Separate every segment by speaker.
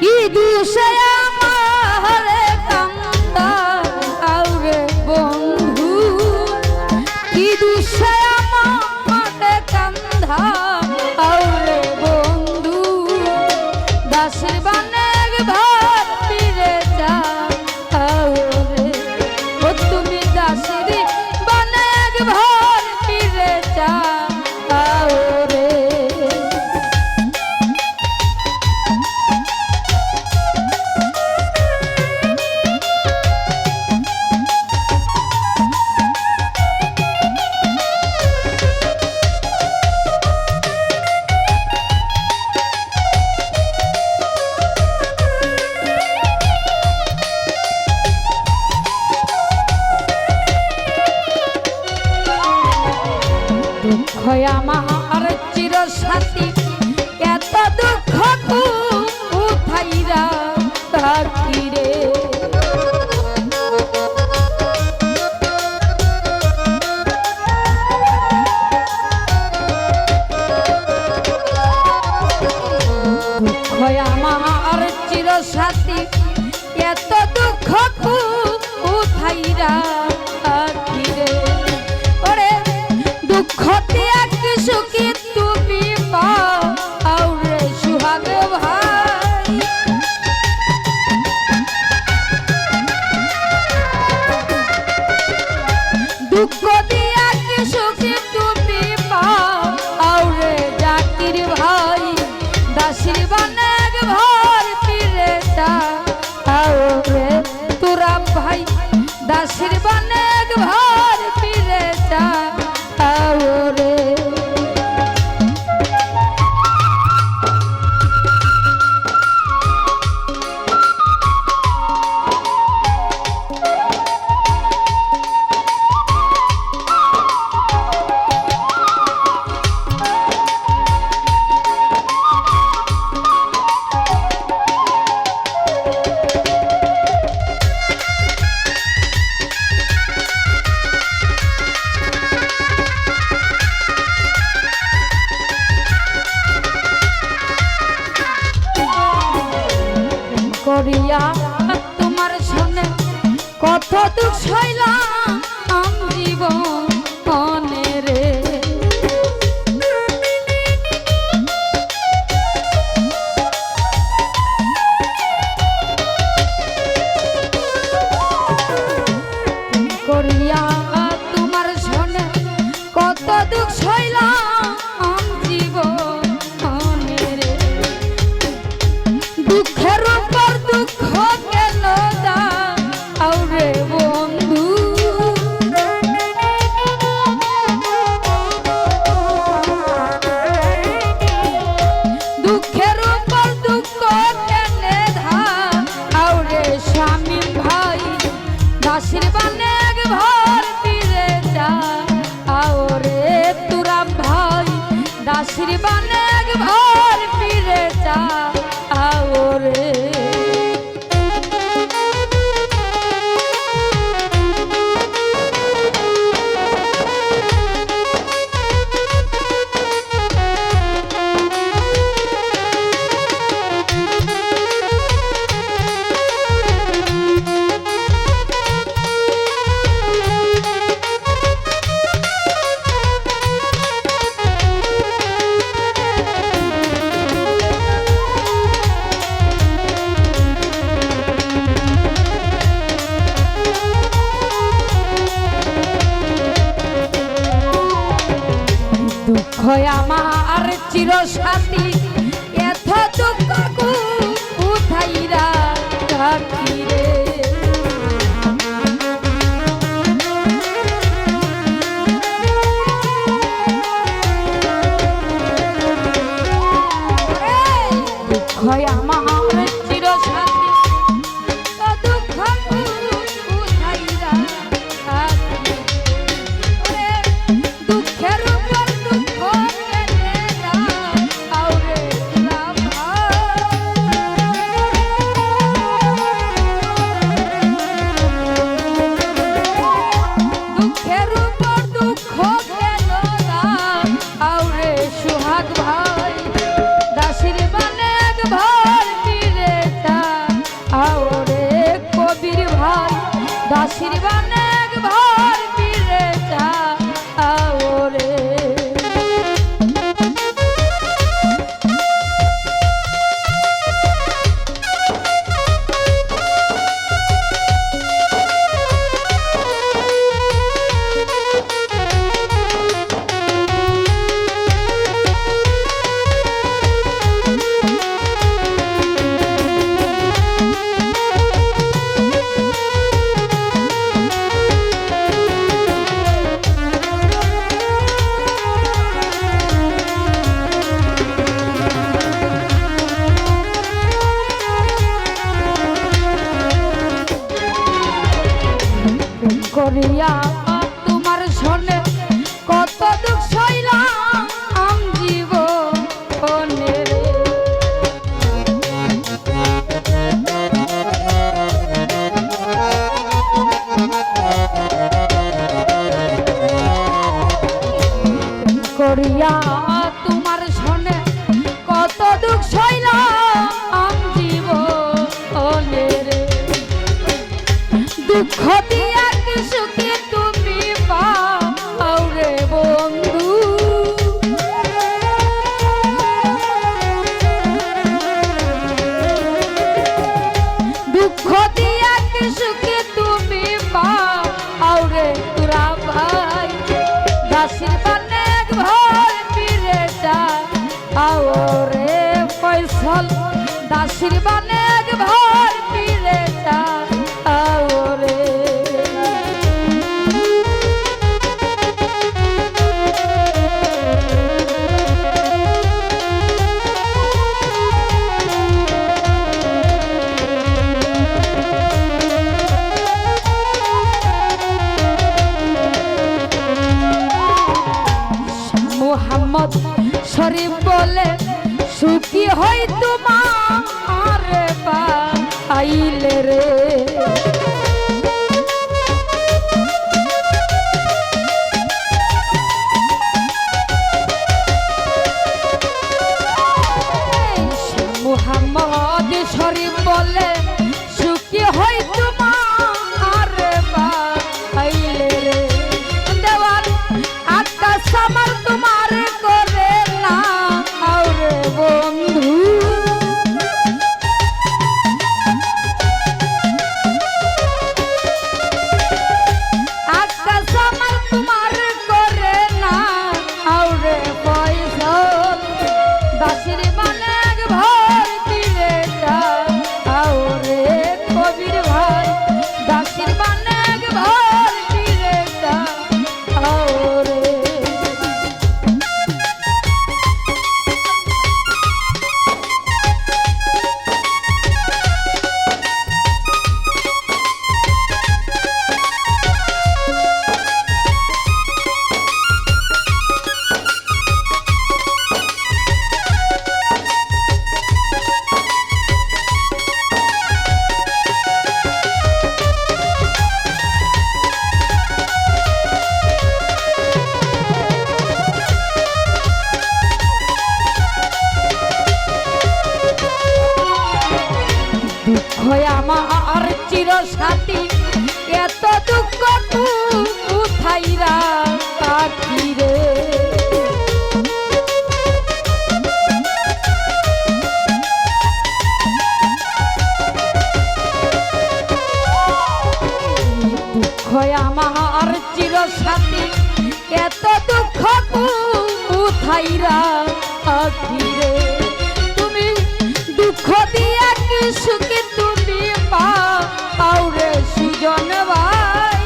Speaker 1: কি দিশে আমারে কান্দা আউরে বন্ধু, কি দিশে আমারে কান্দা আউরে বন্ধু দাসের বানের ভাত ফিরে যা। আউরে ও তুমি দাসের বানের ভাত হয় আমার চিরসাথী এত দুঃখ কোথাইরা থাকি রে। হয় দাসির বানে একবার ফিরে রে। মোহাম্মদ শরীফ বলে সুখী হই তোমার পাইলে রে। মোহাম্মদ শরীফ বলে সুখী হই এত দুঃখ কোথাইরা আখিরে? তুমি দুঃখ দিয়া কি সুখে তুমি পাও রে সুজন ভাই?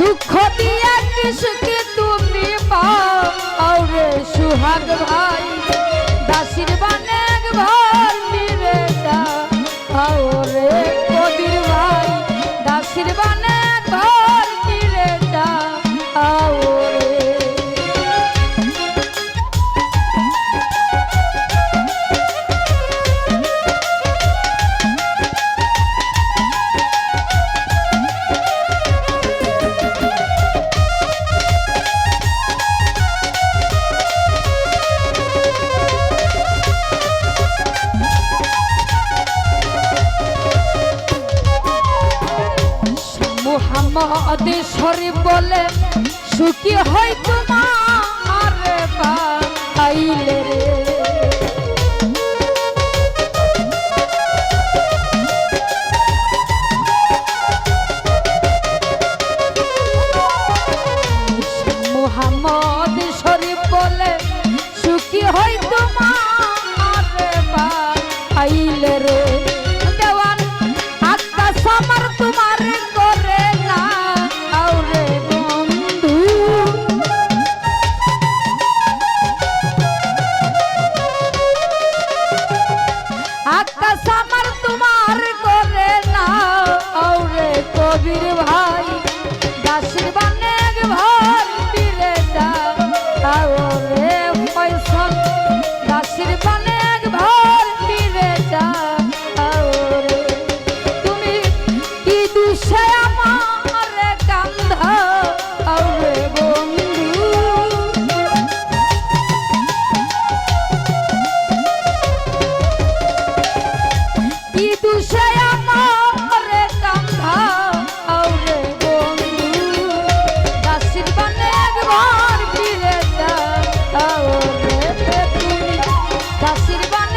Speaker 1: দুঃখ দিয়া কি সুখে তুমি পাও রে সুহাগ ভাই? মহাদেশ্বরী বলে সুখী হয় তোমার আইলে রে।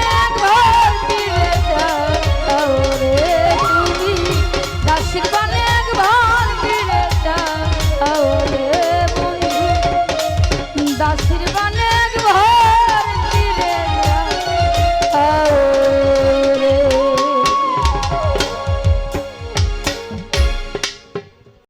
Speaker 1: দেখো